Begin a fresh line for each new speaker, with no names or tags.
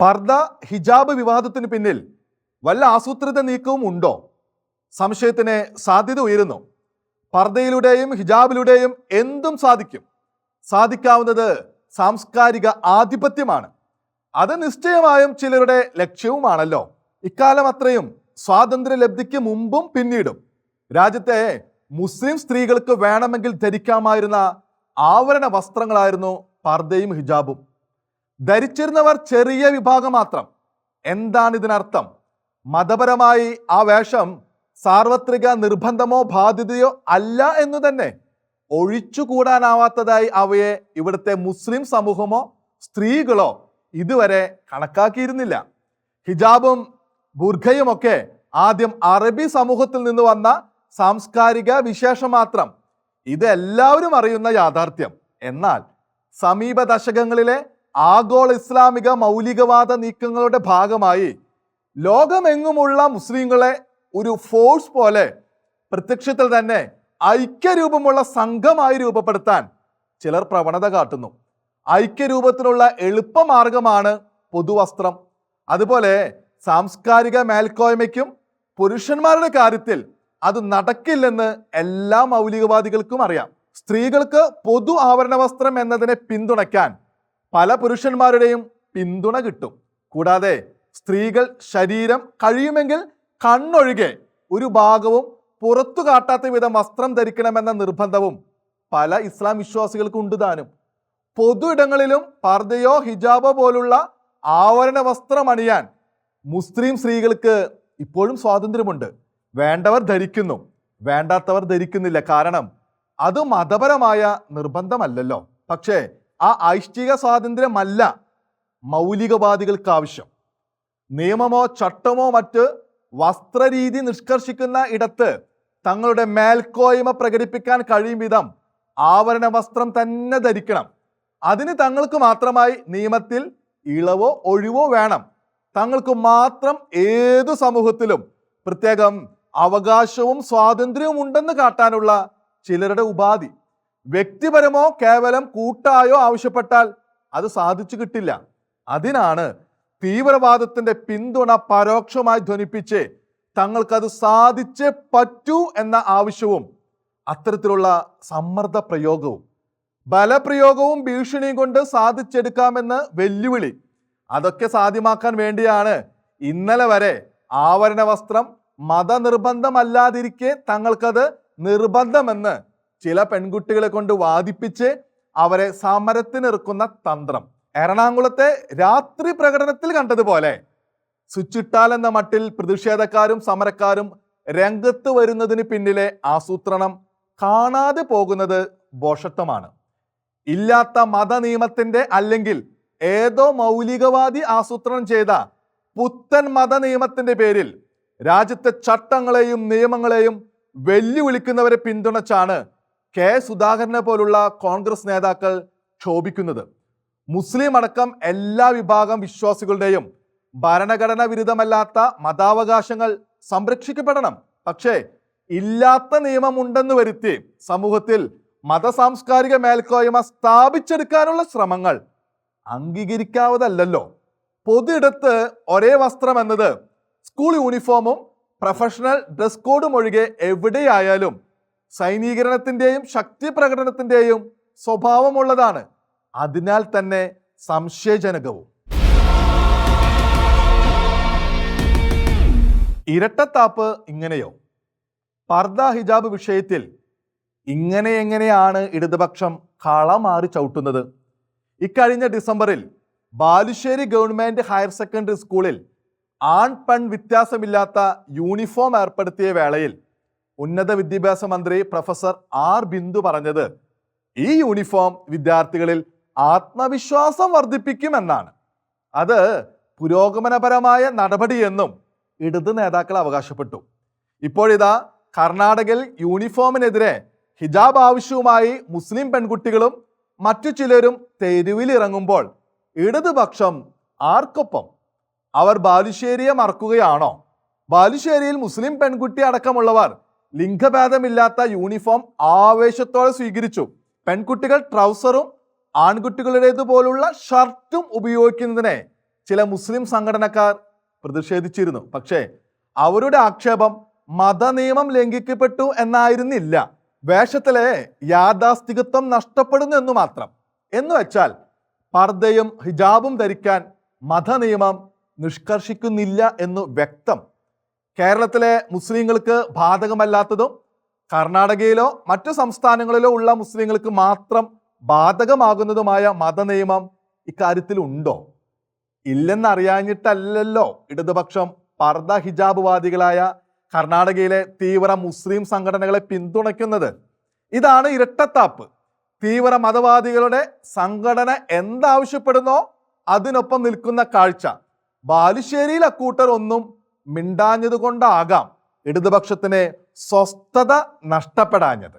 പർദ ഹിജാബ് വിവാദത്തിന് പിന്നിൽ വല്ല ആസൂത്രിത നീക്കവും ഉണ്ടോ? സംശയത്തിന് സാധ്യത ഉയരുന്നു. പർദയിലൂടെയും ഹിജാബിലൂടെയും എന്തും സാധിക്കും. സാധിക്കാവുന്നത് സാംസ്കാരിക ആധിപത്യമാണ്. അത് നിശ്ചയമായും ചിലരുടെ ലക്ഷ്യവുമാണല്ലോ. ഇക്കാലം അത്രയും സ്വാതന്ത്ര്യ ലബ്ധിക്ക് മുമ്പും പിന്നീടും. രാജ്യത്തെ മുസ്ലിം സ്ത്രീകൾക്ക് വേണമെങ്കിൽ ധരിക്കാമായിരുന്ന ആവരണ വസ്ത്രങ്ങളായിരുന്നു പർദയും ഹിജാബും. ധരിച്ചിരുന്നവർ ചെറിയ വിഭാഗം മാത്രം. എന്താണ് ഇതിനർത്ഥം മതപരമായി ആ വേഷം സാർവത്രിക നിർബന്ധമോ ബാധ്യതയോ അല്ല എന്ന് തന്നെ. ഒഴിച്ചുകൂടാനാവാത്തതായി അവയെ ഇവിടുത്തെ മുസ്ലിം സമൂഹമോ സ്ത്രീകളോ ഇതുവരെ കണക്കാക്കിയിരുന്നില്ല. ഹിജാബും ബുർഖയുമൊക്കെ ആദ്യം അറബി സമൂഹത്തിൽ നിന്ന് വന്ന സാംസ്കാരിക വിശേഷം മാത്രം. ഇത് എല്ലാവരും അറിയുന്ന യാഥാർത്ഥ്യം. എന്നാൽ സമീപ ദശകങ്ങളിലെ ആഗോള ഇസ്ലാമിക മൗലികവാദ നീക്കങ്ങളുടെ ഭാഗമായി ലോകമെങ്ങുമുള്ള മുസ്ലിങ്ങളെ ഒരു ഫോഴ്സ് പോലെ പ്രത്യക്ഷത്തിൽ തന്നെ ഐക്യരൂപമുള്ള സംഘമായി രൂപപ്പെടുത്താൻ ചിലർ പ്രവണത കാട്ടുന്നു. ഐക്യരൂപത്തിനുള്ള എളുപ്പമാർഗമാണ് പൊതുവസ്ത്രം. അതുപോലെ സാംസ്കാരിക മേൽക്കോയ്മയ്ക്കും പുരുഷന്മാരുടെ കാര്യത്തിൽ അത് നടക്കില്ലെന്ന് എല്ലാ മൗലികവാദികൾക്കും അറിയാം. സ്ത്രീകൾക്ക് പൊതു ആവരണ വസ്ത്രം എന്നതിനെ പിന്തുണയ്ക്കാൻ പല പുരുഷന്മാരുടെയും പിന്തുണ കിട്ടും. കൂടാതെ സ്ത്രീകൾ ശരീരം കഴിയുമെങ്കിൽ കണ്ണൊഴികെ ഒരു ഭാഗവും പുറത്തു കാട്ടാത്ത വിധം വസ്ത്രം ധരിക്കണമെന്ന നിർബന്ധവും പല ഇസ്ലാം വിശ്വാസികൾക്കും ഉണ്ട് താനും. പൊതു ഇടങ്ങളിലും പർദയോ ഹിജാബോ പോലുള്ള ആവരണ വസ്ത്രം അണിയാൻ മുസ്ലിം സ്ത്രീകൾക്ക് ഇപ്പോഴും സ്വാതന്ത്ര്യമുണ്ട്. വേണ്ടവർ ധരിക്കുന്നു. വേണ്ടാത്തവർ ധരിക്കുന്നില്ല. കാരണം അത് മതപരമായ നിർബന്ധമല്ലല്ലോ. പക്ഷേ ആ ഐഷ്ഠിക സ്വാതന്ത്ര്യമല്ല മൗലികവാദികൾക്ക് ആവശ്യം നിയമമോ ചട്ടമോ മറ്റ് വസ്ത്രരീതി നിഷ്കർഷിക്കുന്ന ഇടത്ത് തങ്ങളുടെ മേൽക്കോയ്മ പ്രകടിപ്പിക്കാൻ കഴിയും വിധം ആവരണ വസ്ത്രം തന്നെ ധരിക്കണം. അതിന് തങ്ങൾക്ക് മാത്രമായി നിയമത്തിൽ ഇളവോ ഒഴിവോ വേണം. തങ്ങൾക്ക് മാത്രം ഏതു സമൂഹത്തിലും പ്രത്യേകം അവകാശവും സ്വാതന്ത്ര്യവും ഉണ്ടെന്ന് കാട്ടാനുള്ള ചിലരുടെ ഉപാധി. വ്യക്തിപരമോ കേവലം കൂട്ടായോ ആവശ്യപ്പെട്ടാൽ അത് സാധിച്ചു കിട്ടില്ല. അതിനാണ് തീവ്രവാദത്തിന്റെ പിന്തുണ പരോക്ഷമായി ധ്വനിപ്പിച്ച് തങ്ങൾക്കത് സാധിച്ചേ പറ്റൂ എന്ന ആവശ്യവും അത്തരത്തിലുള്ള സമ്മർദ്ദ പ്രയോഗവും ബലപ്രയോഗവും ഭീഷണിയും കൊണ്ട് സാധിച്ചെടുക്കാമെന്ന് വെല്ലുവിളി. അതൊക്കെ സാധ്യമാക്കാൻ വേണ്ടിയാണ് ഇന്നലെ വരെ ആവരണ വസ്ത്രം മതനിർബന്ധമല്ലാതിരിക്കെ തങ്ങൾക്കത് നിർബന്ധമെന്ന് ചില പെൺകുട്ടികളെ കൊണ്ട് വാദിപ്പിച്ച് അവരെ സമരത്തിനിറക്കുന്ന തന്ത്രം. എറണാകുളത്തെ രാത്രി പ്രകടനത്തിൽ കണ്ടതുപോലെ സ്വിച്ചിട്ടാൽ എന്ന മട്ടിൽ പ്രതിഷേധക്കാരും സമരക്കാരും രംഗത്ത് വരുന്നതിന് പിന്നിലെ ആസൂത്രണം കാണാതെ പോകുന്നത് ബോഷത്വമാണ്. ഇല്ലാത്ത മതനിയമത്തിന്റെ അല്ലെങ്കിൽ ഏതോ മൗലികവാദി ആസൂത്രണം ചെയ്ത പുത്തൻ മതനിയമത്തിന്റെ പേരിൽ രാജ്യത്തെ ചട്ടങ്ങളെയും നിയമങ്ങളെയും വെല്ലുവിളിക്കുന്നവരെ പിന്തുണച്ചാണ് കെ സുധാകരനെ പോലുള്ള കോൺഗ്രസ് നേതാക്കൾ ക്ഷോഭിക്കുന്നത്. മുസ്ലിം അടക്കം എല്ലാ വിഭാഗം വിശ്വാസികളുടെയും ഭരണഘടന വിരുദ്ധമല്ലാത്ത മതാവകാശങ്ങൾ സംരക്ഷിക്കപ്പെടണം. പക്ഷേ ഇല്ലാത്ത നിയമമുണ്ടെന്ന് വരുത്തി സമൂഹത്തിൽ മതസാംസ്കാരിക മേൽക്കോയ്മ സ്ഥാപിച്ചെടുക്കാനുള്ള ശ്രമങ്ങൾ അംഗീകരിക്കാവതല്ലോ പൊതുയിടത്ത് ഒരേ വസ്ത്രം എന്നത് സ്കൂൾ യൂണിഫോമും പ്രൊഫഷണൽ ഡ്രസ് കോഡും ഒഴികെ എവിടെയായാലും സൈനീകരണത്തിന്റെയും ശക്തി പ്രകടനത്തിന്റെയും സ്വഭാവമുള്ളതാണ്. അതിനാൽ തന്നെ സംശയജനകവും. ഇരട്ടത്താപ്പ് ഇങ്ങനെയോ? പർദ ഹിജാബ് വിഷയത്തിൽ ഇങ്ങനെ എങ്ങനെയാണ് ഇടതുപക്ഷം കള മാറി ചവിട്ടുന്നത്? ഇക്കഴിഞ്ഞ ഡിസംബറിൽ ബാലുശ്ശേരി ഗവൺമെന്റ് ഹയർ സെക്കൻഡറി സ്കൂളിൽ ആൺ പെൺ വ്യത്യാസമില്ലാത്ത യൂണിഫോം ഏർപ്പെടുത്തിയ വേളയിൽ ഉന്നത വിദ്യാഭ്യാസ മന്ത്രി പ്രൊഫസർ ആർ ബിന്ദു പറഞ്ഞത് ഈ യൂണിഫോം വിദ്യാർത്ഥികളിൽ ആത്മവിശ്വാസം വർദ്ധിപ്പിക്കുമെന്നാണ്. അത് പുരോഗമനപരമായ നടപടിയെന്നും ഇടത് നേതാക്കൾ അവകാശപ്പെട്ടു. ഇപ്പോഴിതാ കർണാടകയിൽ യൂണിഫോമിനെതിരെ ഹിജാബ് ആവശ്യവുമായി മുസ്ലിം പെൺകുട്ടികളും മറ്റു ചിലരും തെരുവിലിറങ്ങുമ്പോൾ ഇടതുപക്ഷം ആർക്കൊപ്പം? അവർ ബാലുശ്ശേരിയെ മറക്കുകയാണോ? ബാലുശ്ശേരിയിൽ മുസ്ലിം പെൺകുട്ടി അടക്കമുള്ളവർ ലിംഗഭേദമില്ലാത്ത യൂണിഫോം ആവേശത്തോടെ സ്വീകരിച്ചു. പെൺകുട്ടികൾ ട്രൗസറും ആൺകുട്ടികളുടേതുപോലുള്ള ഷർട്ടും ഉപയോഗിക്കുന്നതിനെ ചില മുസ്ലിം സംഘടനക്കാർ പ്രതിഷേധിച്ചിരുന്നു. പക്ഷേ അവരുടെ ആക്ഷേപം മതനിയമം ലംഘിക്കപ്പെട്ടു എന്നായിരുന്നില്ല. വേഷത്തിലെ യാഥാസ്ഥികത്വം നഷ്ടപ്പെടുന്നു എന്ന് മാത്രം. എന്ന് വെച്ചാൽ പർദ്ദയും ഹിജാബും ധരിക്കാൻ മതനിയമം നിഷ്കർഷിക്കുന്നില്ല എന്നു വ്യക്തം. കേരളത്തിലെ മുസ്ലിങ്ങൾക്ക് ബാധകമല്ലാത്തതും കർണാടകയിലോ മറ്റു സംസ്ഥാനങ്ങളിലോ ഉള്ള മുസ്ലിങ്ങൾക്ക് മാത്രം ബാധകമാകുന്നതുമായ മതനിയമം ഇക്കാര്യത്തിൽ ഉണ്ടോ ഇല്ലെന്നറിയാഞ്ഞിട്ടല്ലല്ലോ. ഇടതുപക്ഷം പർദ ഹിജാബ് വാദികളായ കർണാടകയിലെ തീവ്ര മുസ്ലിം സംഘടനകളെ പിന്തുണയ്ക്കുന്നത്. ഇതാണ് ഇരട്ടത്താപ്പ്. തീവ്ര മതവാദികളുടെ സംഘടന എന്താവശ്യപ്പെടുന്നോ? അതിനൊപ്പം നിൽക്കുന്ന കാഴ്ച. ബാലുശ്ശേരിയിൽ അക്കൂട്ടർ ഒന്നും മിണ്ടാഞ്ഞത് കൊണ്ടാകാം ഇടതുപക്ഷത്തിന് സ്വസ്ഥത നഷ്ടപ്പെടാഞ്ഞത്.